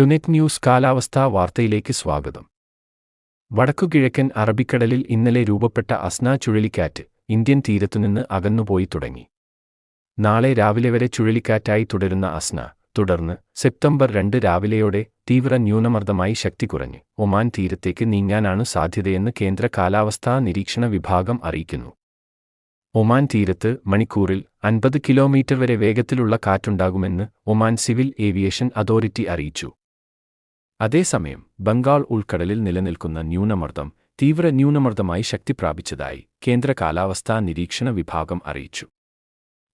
ടുനെറ്റ് news കാലാവസ്ഥാ വാർത്തയിലേക്ക് സ്വാഗതം. വടക്കുകിഴക്കൻ അറബിക്കടലിൽ ഇന്നലെ രൂപപ്പെട്ട അസ്ന ചുഴലിക്കാറ്റ് ഇന്ത്യൻ തീരത്തുനിന്ന് അകന്നുപോയി തുടങ്ങി. നാളെ രാവിലെ വരെ ചുഴലിക്കാറ്റായി തുടരുന്ന അസ്ന തുടർന്ന് സെപ്റ്റംബർ രണ്ട് രാവിലെയോടെ തീവ്ര ന്യൂനമർദ്ദമായി ശക്തി കുറഞ്ഞ് ഒമാൻ തീരത്തേക്ക് നീങ്ങാനാണ് സാധ്യതയെന്ന് കേന്ദ്ര കാലാവസ്ഥാ നിരീക്ഷണ വിഭാഗം അറിയിക്കുന്നു. ഒമാൻ തീരത്ത് മണിക്കൂറിൽ അൻപത് കിലോമീറ്റർ വരെ വേഗത്തിലുള്ള കാറ്റുണ്ടാകുമെന്ന് ഒമാൻ സിവിൽ ഏവിയേഷൻ അതോറിറ്റി അറിയിച്ചു. അതേസമയം ബംഗാൾ ഉൾക്കടലിൽ നിലനിൽക്കുന്ന ന്യൂനമർദ്ദം തീവ്ര ന്യൂനമർദ്ദമായി ശക്തി പ്രാപിച്ചതായി കേന്ദ്ര കാലാവസ്ഥാ നിരീക്ഷണ വിഭാഗം അറിയിച്ചു.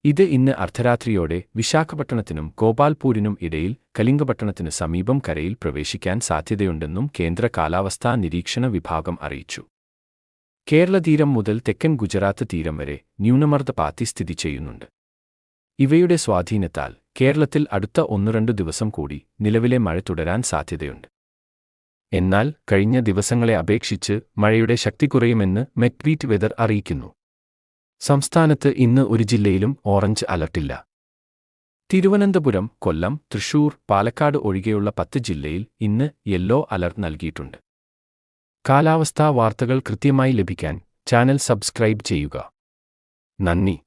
ഇത് ഇന്ന് അർദ്ധരാത്രിയോടെ വിശാഖപട്ടണത്തിനും ഗോപാൽപൂരിനും ഇടയിൽ കലിംഗപട്ടണത്തിന് സമീപം കരയിൽ പ്രവേശിക്കാൻ സാധ്യതയുണ്ടെന്നും കേന്ദ്ര കാലാവസ്ഥാ നിരീക്ഷണ വിഭാഗം അറിയിച്ചു. കേരള തീരം മുതൽ തെക്കൻ ഗുജറാത്ത് തീരം വരെ ന്യൂനമർദ്ദ പാത്തി സ്ഥിതി ചെയ്യുന്നുണ്ട്. ഇവയുടെ സ്വാധീനത്താൽ കേരളത്തിൽ അടുത്ത ഒന്നു രണ്ടു ദിവസം കൂടി നിലവിലെ മഴ തുടരാൻ സാധ്യതയുണ്ട്. എന്നാൽ കഴിഞ്ഞ ദിവസങ്ങളെ അപേക്ഷിച്ച് മഴയുടെ ശക്തി കുറയുമെന്ന് മെക്വീറ്റ് വെതർ അറിയിക്കുന്നു. സംസ്ഥാനത്ത് ഇന്ന് ഒരു ജില്ലയിലും ഓറഞ്ച് അലർട്ടില്ല. തിരുവനന്തപുരം കൊല്ലം തൃശൂർ പാലക്കാട് ഒഴികെയുള്ള പത്ത് ജില്ലയിൽ ഇന്ന് യെല്ലോ അലർട്ട് നൽകിയിട്ടുണ്ട്. കാലാവസ്ഥാ വാർത്തകൾ കൃത്യമായി ലഭിക്കാൻ ചാനൽ സബ്സ്ക്രൈബ് ചെയ്യുക. നന്ദി.